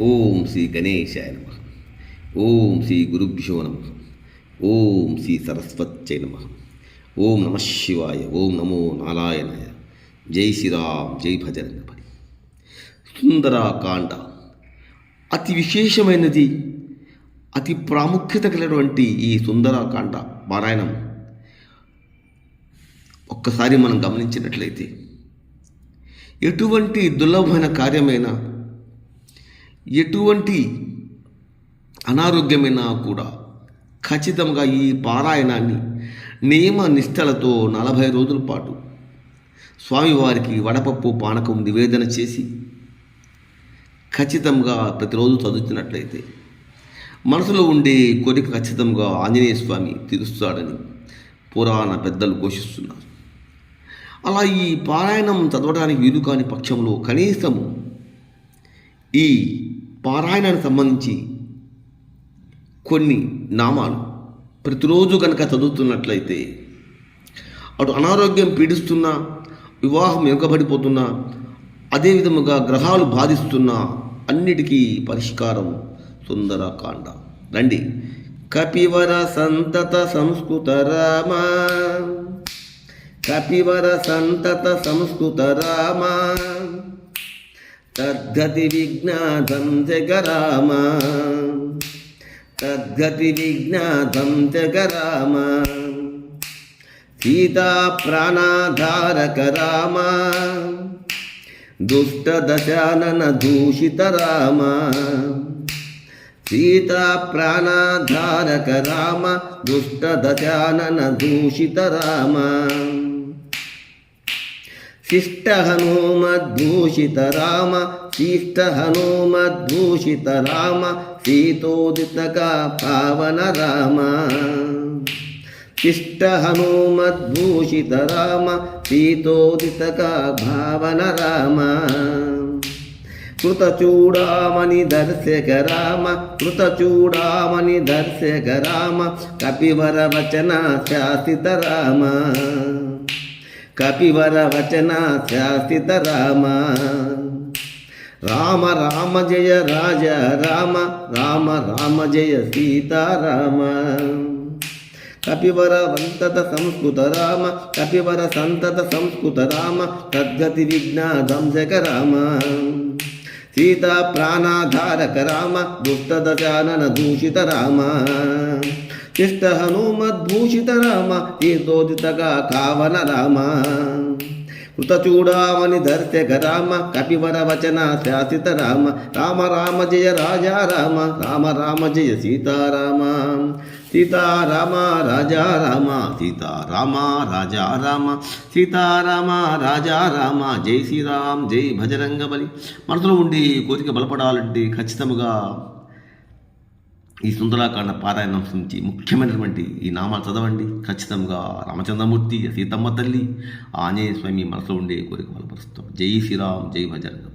ఓం శ్రీ గణేశాయ నమ. ఓం శ్రీ గురుభ్యో నమ. ఓం శ్రీ సరస్వత్యై నమ. ఓం నమ శివాయ ఓం నమో నారాయణాయ. జై శ్రీరామ్ జై భజరంగపడి సుందరాకాండ. అతి విశేషమైనది అతి ప్రాముఖ్యత కలిగినటువంటి ఈ సుందరాకాండ పారాయణం. ఒక్కసారి మనం గమనించినట్లయితే ఎటువంటి దుర్లభమైన కార్యమైనా ఎటువంటి అనారోగ్యమైనా కూడా ఖచ్చితంగా ఈ పారాయణాన్ని నియమ నిష్టలతో నలభై రోజుల పాటు స్వామివారికి వడపప్పు పానకం నివేదన చేసి ఖచ్చితంగా ప్రతిరోజు చదువుతున్నట్లయితే మనసులో ఉండే కోరిక ఖచ్చితంగా ఆంజనేయ స్వామి తీరుస్తాడని పురాణ పెద్దలు ఘోషిస్తున్నారు. అలా ఈ పారాయణం చదవడానికి వీలు కాని పక్షంలో కనీసము ఈ పారాయణానికి సంబంధించి కొన్ని నామాలు ప్రతిరోజు కనుక చదువుతున్నట్లయితే అటు అనారోగ్యం పీడిస్తున్నా వివాహం ఎగబడిపోతున్నా అదేవిధముగా గ్రహాలు బాధిస్తున్నా అన్నిటికీ పరిష్కారం సుందరకాండ. రండి. కపివర సంతత సంస్కృత రామ. కపివర సంతత సంస్కృత రామ. తద్గతి విజ్ఞాతం జగరామ తద్గతి విజ్ఞాతం జగరామ సీతా ప్రాణాధారక రామ దుష్టదశానన దూషిత రామ సీతా ప్రాణాధారక రామ దుష్టదశానన దూషిత రామ శిష్ట హనుమద్భూషిత రామ శిష్ట హనుమద్భూషిత రామ సీతోదితక పావన రామ శిష్ట హనుమద్భూషిత రామ సీతోదితక భావన రామ కృతచూడామణి దర్శక రామ కృతచూడామణి దర్శక రామ కపివర వచన శాసిత రామ కపివర వచన శాసిత రామ రామ రామ జయ రాజ రామ రామ రామ జయ సీతారామ. కపివర వంతత సంస్కృత రామ కపివర సంతత సంస్కృత రామ తద్గతి విఘ్నాదంశక రామ సీతా ప్రాణాధారక రామ దుష్టదశానన దూషిత రామ. శిష్ట హనుమద్భూషిత రామ తీర్థోదితగా కావన రామ. కృతచూడామణి దర్శక రామ కపివర వచన శాసిత రామ. రామ రామ జయ రాజా రామ రామ రామ జయ సీతారామ సీతారామ రాజా రామ సీతారామ రాజా రామ. సీతారామ రాజా రామ జై శ్రీరామ్ జై భజరంగ బలి మనసులో ఉండి కోరిక బలపడాలంటే ఖచ్చితంగా ఈ సుందరాకాండ పారాయణం నుంచి ముఖ్యమైనటువంటి ఈ నామాలు చదవండి. ఖచ్చితంగా రామచంద్రమూర్తి సీతమ్మ తల్లి ఆంజనేయ స్వామి మనసులో ఉండే కోరిక బలపరుస్తాం. జై శ్రీరామ్ జై భజరంగ